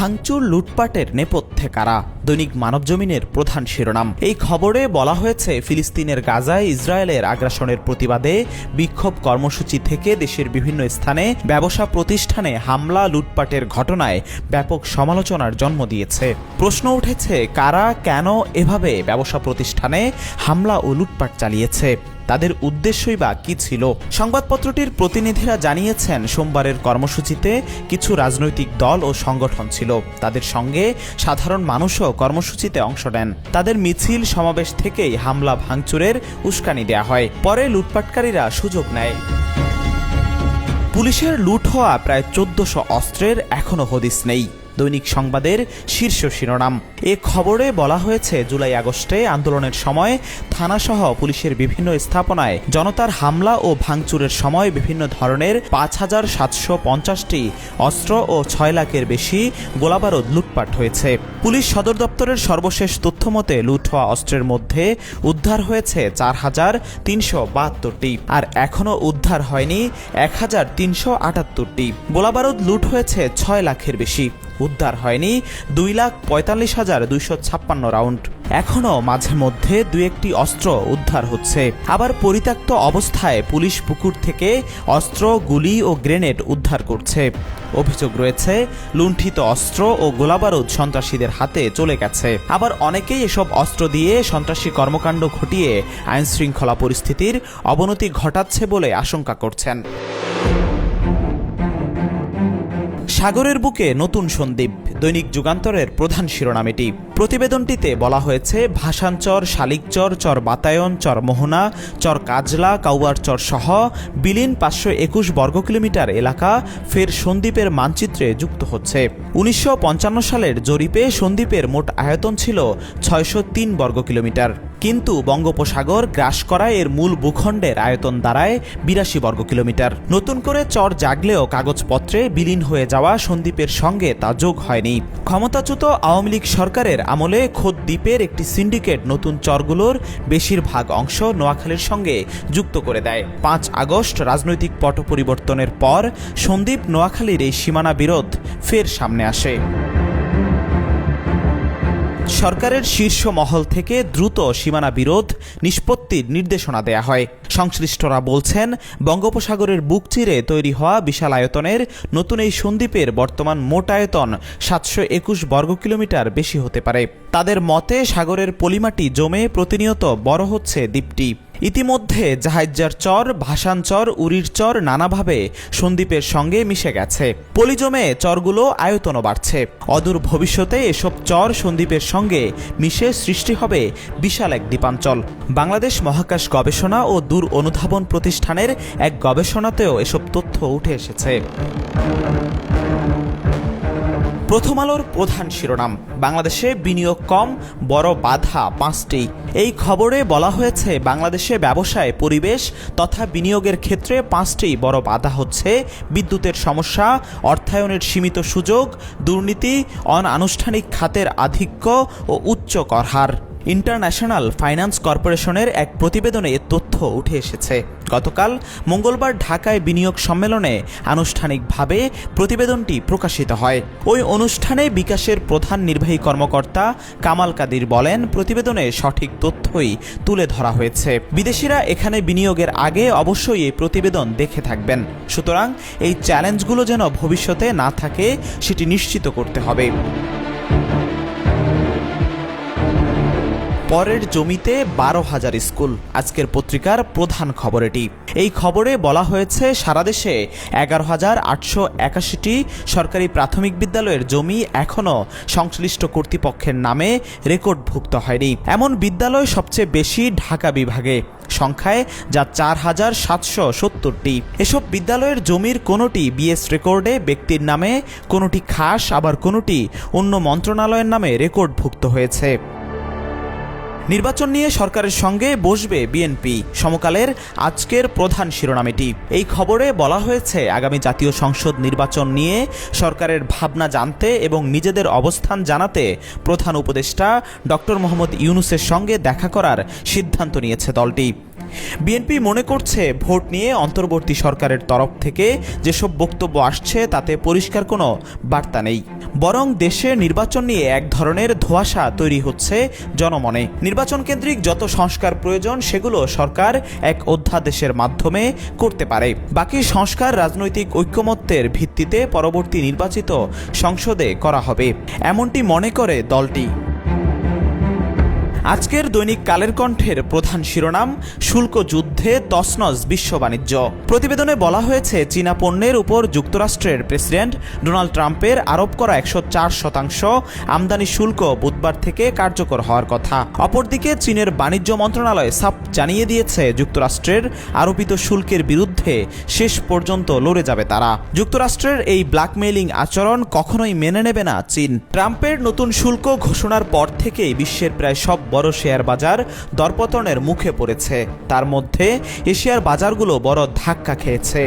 ভাঙচুর লুটপাটের নেপথ্যে কারা? দৈনিক মানবজমিনের প্রধান শিরোনাম। এই খবরে বলা হয়েছে, ফিলিস্তিনের গাজায় ইসরায়েলের আগ্রাসনের প্রতিবাদে বিক্ষোভ কর্মসূচি থেকে দেশের বিভিন্ন স্থানে ব্যবসা প্রতিষ্ঠানে হামলা, লুটপাটের ঘটনায় ব্যাপক সমালোচনার জন্ম দিয়েছে। প্রশ্ন উঠেছে, কারা কেন এভাবে ব্যবসা প্রতিষ্ঠানে হামলা ও লুটপাট চালিয়েছে? তাদের উদ্দেশ্যই বা কি ছিল? সংবাদপত্রটির প্রতিনিধিরা জানিয়েছেন, সোমবারের কর্মসূচিতে কিছু রাজনৈতিক দল ও সংগঠন ছিল। তাদের সঙ্গে সাধারণ মানুষও কর্মসূচিতে অংশ নেন। তাদের মিছিল সমাবেশ থেকেই হামলা ভাঙচুরের উস্কানি দেয়া হয়। পরে লুটপাটকারীরা সুযোগ নেয়। পুলিশের লুট হওয়া প্রায় চোদ্দশো অস্ত্রের এখনও হদিস নেই। দৈনিক সংবাদের শীর্ষ শিরোনাম। এ খবরে বলা হয়েছে, জুলাই আগস্টে আন্দোলনের সময় থানাসহ পুলিশের বিভিন্ন স্থাপনায় জনতার হামলা ও ভাঙচুরের সময় বিভিন্ন ধরনের পাঁচ হাজার সাতশো পঞ্চাশটি অস্ত্র ও ছয় লাখের বেশি গোলাবারুদ লুটপাট হয়েছে। পুলিশ সদর দপ্তরের সর্বশেষ তথ্যমতে লুট হওয়া অস্ত্রের মধ্যে উদ্ধার হয়েছে চার হাজার তিনশো বাহাত্তরটি আর এখনও উদ্ধার হয়নি এক হাজার তিনশো আটাত্তরটি। গোলাবারুদ লুট হয়েছে ছয় লাখের বেশি। উদ্ধার হয়নি। দুই লাখ পঁয়তাল্লিশ হাজার দুইশো ছাপ্পান্ন রাউন্ড। এখনও মাঝে মধ্যে দু একটি অস্ত্র উদ্ধার হচ্ছে। আবার পরিত্যক্ত অবস্থায় পুলিশ পুকুর থেকে অস্ত্র, গুলি ও গ্রেনেড উদ্ধার করছে। অভিযোগ রয়েছে, লুণ্ঠিত অস্ত্র ও গোলাবারুদ সন্ত্রাসীদের হাতে চলে গেছে। আবার অনেকেই এসব অস্ত্র দিয়ে সন্ত্রাসী কর্মকাণ্ড ঘটিয়ে আইনশৃঙ্খলা পরিস্থিতির অবনতি ঘটাচ্ছে বলে আশঙ্কা করছেন। সাগরের বুকে নতুন সন্দ্বীপ, দৈনিক যুগান্তরের প্রধান শিরোনাম এটি। প্রতিবেদনটিতে বলা হয়েছে ভাষাঞ্চর শালিকচর, চর বাতায়ন, চর মোহনা, চর কাজলা, কাউয়ার চর সহ বিলীন পাঁচশো একুশ বর্গ কিলোমিটার এলাকা ফের সন্দ্বীপের মানচিত্রে যুক্ত হচ্ছে। উনিশশো পঞ্চান্ন সালের জরিপে সন্দ্বীপের মোট আয়তন ছিল ছয়শো তিন বর্গ কিলোমিটার। কিন্তু বঙ্গোপসাগর গ্রাস করায় এর মূল ভূখণ্ডের আয়তন দাঁড়ায় বিরাশি বর্গ কিলোমিটার। নতুন করে চর জাগলেও কাগজপত্রে বিলীন হয়ে যাওয়া সন্দ্বীপের সঙ্গে তা যোগ হয়নি। ক্ষমতাচ্যুত আওয়ামী লীগ সরকারের আমলে খোদ দ্বীপের একটি সিন্ডিকেট নতুন চরগুলোর বেশিরভাগ অংশ নোয়াখালীর সঙ্গে যুক্ত করে দেয়। পাঁচ আগস্ট রাজনৈতিক পট পরিবর্তনের পর সন্দ্বীপ নোয়াখালীর এই সীমানা বিরোধ ফের সামনে আসে। সরকারের শীর্ষ মহল থেকে দ্রুত সীমানা বিরোধ নিষ্পত্তির নির্দেশনা দেয়া হয়। সংশ্লিষ্টরা বলছেন, বঙ্গোপসাগরের বুক চিরে তৈরি হওয়া বিশাল আয়তনের নতুন এই সন্দ্বীপের বর্তমান মোট আয়তন সাতশো একুশ বর্গ কিলোমিটার বেশি হতে পারে। তাদের মতে, সাগরের পলিমাটি জমে প্রতিনিয়ত বড় হচ্ছে দ্বীপটি। ইতিমধ্যে জাহাজ্জার চর, ভাসান চর, উরির চর নানাভাবে সন্দ্বীপের সঙ্গে মিশে গেছে। পলিজমে চরগুলো আয়তনও বাড়ছে। অদূর ভবিষ্যতে এসব চর সন্দ্বীপের সঙ্গে মিশে সৃষ্টি হবে বিশাল এক দ্বীপাঞ্চল। বাংলাদেশ মহাকাশ গবেষণা ও দূর অনুধাবন প্রতিষ্ঠানের এক গবেষণাতেও এসব তথ্য উঠে এসেছে। প্রথম আলোর প্রধান শিরোনাম, বাংলাদেশে বিনিয়োগ কম, বড় বাধা পাঁচটি। এই খবরে বলা হয়েছে, বাংলাদেশে ব্যবসায় পরিবেশ তথা বিনিয়োগের ক্ষেত্রে পাঁচটি বড় বাধা হচ্ছে বিদ্যুতের সমস্যা, অর্থায়নের সীমিত সুযোগ, দুর্নীতি, অনানুষ্ঠানিক খাতের আধিক্য ও উচ্চ কর হার। ইন্টারন্যাশনাল ফাইন্যান্স কর্পোরেশনের এক প্রতিবেদনে তথ্য উঠে এসেছে। গতকাল মঙ্গলবার ঢাকায় বিনিয়োগ সম্মেলনে আনুষ্ঠানিকভাবে প্রতিবেদনটি প্রকাশিত হয়। ওই অনুষ্ঠানে বিকাশের প্রধান নির্বাহী কর্মকর্তা কামাল কাদির বলেন, প্রতিবেদনে সঠিক তথ্যই তুলে ধরা হয়েছে। বিদেশিরা এখানে বিনিয়োগের আগে অবশ্যই এই প্রতিবেদন দেখে থাকবেন। সুতরাং এই চ্যালেঞ্জগুলো যেন ভবিষ্যতে না থাকে, সেটি নিশ্চিত করতে হবে। পরের জমিতে বারো হাজার স্কুল। আজকের পত্রিকার প্রধান খবর এটি। এই খবরে বলা হয়েছে, সারা দেশে এগারো হাজার আটশো একাশিটি সরকারি প্রাথমিক বিদ্যালয়ের জমি এখনও সংশ্লিষ্ট কর্তৃপক্ষের নামে রেকর্ডভুক্ত হয়নি। এমন বিদ্যালয় সবচেয়ে বেশি ঢাকা বিভাগে। সংখ্যায় যা চার হাজার সাতশো সত্তরটি। এসব বিদ্যালয়ের জমির কোনোটি বিএস রেকর্ডে, ব্যক্তির নামে, কোনোটি খাস, আবার কোনোটি অন্য মন্ত্রণালয়ের নামে রেকর্ডভুক্ত হয়েছে। নির্বাচন নিয়ে সরকারের সঙ্গে বসবে বিএনপি সমকালের আজকের প্রধান শিরোনামেটি। এই খবরে বলা হয়েছে, আগামী জাতীয় সংসদ নির্বাচন নিয়ে সরকারের ভাবনা জানতে এবং নিজেদের অবস্থান জানাতে প্রধান উপদেষ্টা ডক্টর মোহাম্মদ ইউনুসের সঙ্গে দেখা করার সিদ্ধান্ত নিয়েছে দলটি। বিএনপি মনে করছে ভোট নিয়ে অন্তর্বর্তী সরকারের তরফ থেকে যেসব বক্তব্য আসছে তাতে পরিষ্কার কোনো বার্তা নেই। বরং দেশে নির্বাচন নিয়ে এক ধরনের ধোঁয়াশা তৈরি হচ্ছে জনমনে। নির্বাচন কেন্দ্রিক যত সংস্কার প্রয়োজন সেগুলো সরকার এক অধ্যাদেশের মাধ্যমে করতে পারে। বাকি সংস্কার রাজনৈতিক ঐক্যমত্যের ভিত্তিতে পরবর্তী নির্বাচিত সংসদে করা হবে। এমনটি মনে করে দলটি। আজকের দৈনিক কালের কণ্ঠের প্রধান শিরোনাম, শুল্ক যুদ্ধে তসনস বিশ্ব বাণিজ্য। প্রতিবেদনে বলা হয়েছে, চীনা পণ্যের উপর যুক্তরাষ্ট্রের প্রেসিডেন্ট ডোনাল্ড ট্রাম্পের আরোপ করা একশো চার শতাংশ আমদানি শুল্ক বুধবার থেকে কার্যকর হওয়ার কথা। অপরদিকে চীনের বাণিজ্য মন্ত্রণালয় সাপ জানিয়ে দিয়েছে, যুক্তরাষ্ট্রের আরোপিত শুল্কের বিরুদ্ধে শেষ পর্যন্ত লড়ে যাবে তারা। যুক্তরাষ্ট্রের এই ব্ল্যাকমেইলিং আচরণ কখনোই মেনে নেবে না চীন। ট্রাম্পের নতুন শুল্ক ঘোষণার পর থেকেই বিশ্বের প্রায় সব বড় শেয়ার বাজার দরপতনের মুখে পড়েছে। তার মধ্যে এশিয়ার বাজারগুলো বড় ধাক্কা খেয়েছে।